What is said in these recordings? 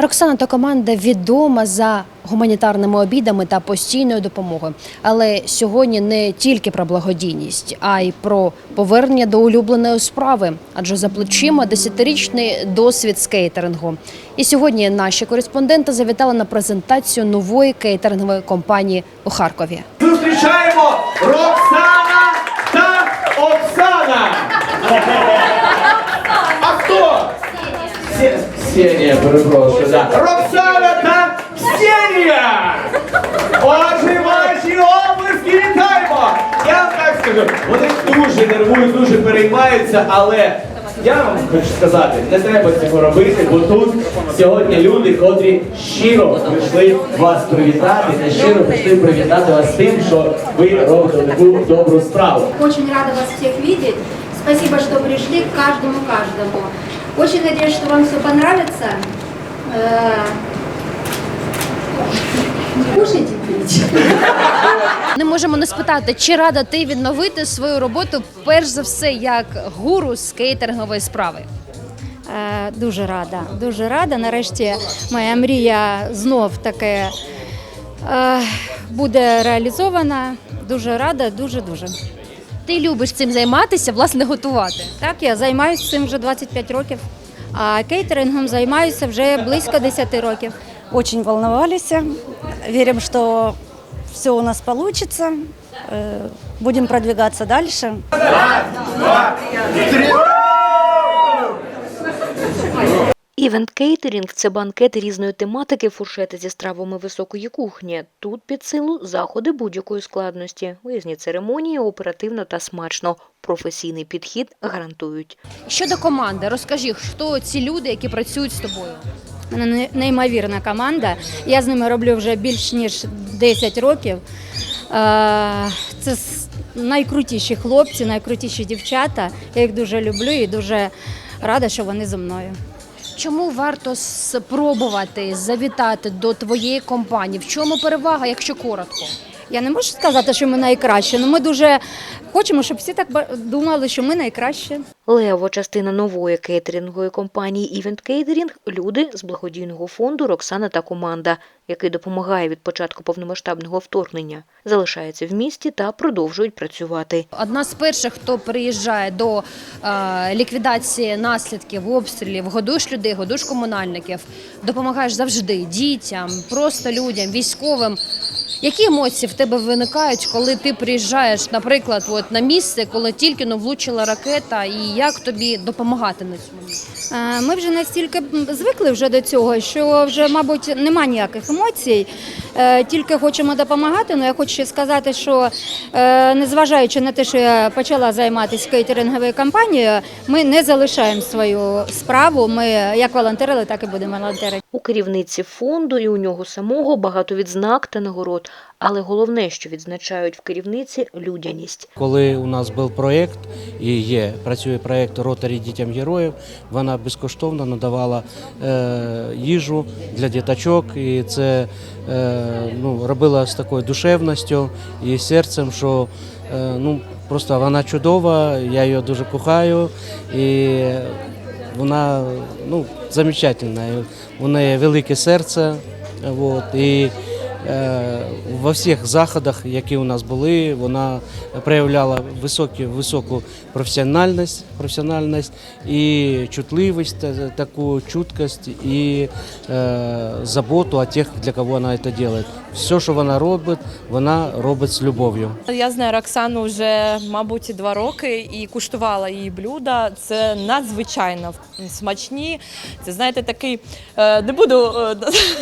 Роксана та команда відома за гуманітарними обідами та постійною допомогою. Але сьогодні не тільки про благодійність, а й про повернення до улюбленої справи, адже за плечима десятирічний досвід з кейтерингу. І сьогодні наші кореспонденти завітали на презентацію нової кейтерингової компанії у Харкові. Зустрічаємо Роксана та Оксана. А хто? Се- Ксенія, перепрошую. Да. Роксана та Ксенія! Отже, ваші облиски вітаємо! Я вам так скажу, вони дуже нервують, дуже переймаються, але я вам хочу сказати, не треба цього робити, бо тут сьогодні люди, котрі щиро прийшли вас привітати, та щиро прийшли привітати вас з тим, що ви робите таку добру справу. Очень рада вас всех видеть. Спасибо, что пришли к каждому каждому. Очень надеюсь, что вам все понравится. Э, Кушайте, пейте. Не можемо не спитати, чи рада ти відновити свою роботу перш за все як гуру з справи. Е, Дуже рада, дуже рада. Нарешті моя мрія знов таки е, буде реалізована. Дуже рада, дуже дуже. Ти любиш цим займатися, власне, готувати. Так, я займаюся цим вже 25 років, а кейтерингом займаюся вже близько 10 років. Очень волновались. Верим, что все у нас получится. Э, Будем продвигаться дальше. Івент кейтерінг це банкети різної тематики, фуршети зі стравами високої кухні. Тут під силу заходи будь-якої складності. Виїзні церемонії оперативно та смачно. Професійний підхід гарантують. Щодо команди, розкажи, хто ці люди, які працюють з тобою? Мене не- неймовірна команда. Я з ними роблю вже більш ніж 10 років. Це найкрутіші хлопці, найкрутіші дівчата. Я їх дуже люблю і дуже рада, що вони зі мною. Чому варто спробувати завітати до твоєї компанії? В чому перевага, якщо коротко? Я не можу сказати, що ми найкращі, але ми дуже хочемо, щоб всі так ба- думали, що ми найкращі. Лева частина нової кейтерингової компанії Event Catering – люди з благодійного фонду Роксана та команда, який допомагає від початку повномасштабного вторгнення, залишаються в місті та продовжують працювати. Одна з перших, хто приїжджає до е, ліквідації наслідків обстрілів, годуєш людей, годуєш комунальників, допомагаєш завжди дітям, просто людям, військовим. Які емоції в тебе виникають, коли ти приїжджаєш, наприклад, от на місце, коли тільки но влучила ракета, і як тобі допомагати на цьому? Е, Ми вже настільки звикли вже до цього, що вже, мабуть, нема ніяких емоцій. Е, Тільки хочемо допомагати. Ну я хочу ще сказати, що е, незважаючи на те, що я почала займатися кейтеринговою компанією, ми не залишаємо свою справу. Ми як волонтерили, так і будемо волонтерити. У керівниці фонду і у нього самого багато відзнак та нагород, але головне, що відзначають в керівниці – людяність. Коли у нас був проєкт і є, працює проєкт Ротарі дітям героїв, вона безкоштовно надавала е, їжу для діточок, і це е, ну, робила з такою душевністю і серцем, що е, ну, просто вона чудова, я її дуже кохаю. І вона ну, замечательна. У неї велике серце. Вот, і во всіх заходах, які у нас були, вона проявляла високі, високу професіональність, професіональність і чутливість, таку чуткость і е, заботу о тих, для кого вона це робить. Все, що вона робить, вона робить з любов'ю. Я знаю Роксану вже, мабуть, два роки і куштувала її блюда. Це надзвичайно смачні. Це знаєте, такий е, не буду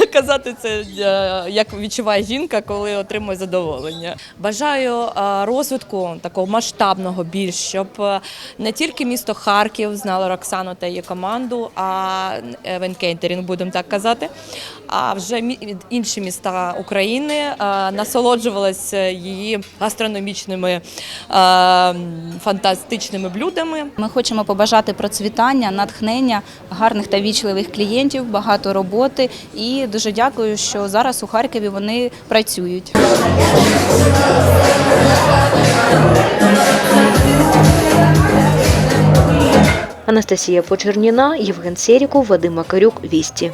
е, казати це, е, як відчуває жінка, коли отримує задоволення. Бажаю е, розвитку такого масштабного більш, щоб е, не тільки місто Харків знало Роксану та її команду, а Венкейтерінг, будемо так казати. А вже мі- інші міста України е, насолоджувалися її гастрономічними е, фантастичними блюдами. Ми хочемо побажати процвітання, натхнення, гарних та вічливих клієнтів, багато роботи. І дуже дякую, що зараз у Харкові вони працюють. Анастасія Почерніна, Євген Серіков, Вадим Макарюк, Вісті.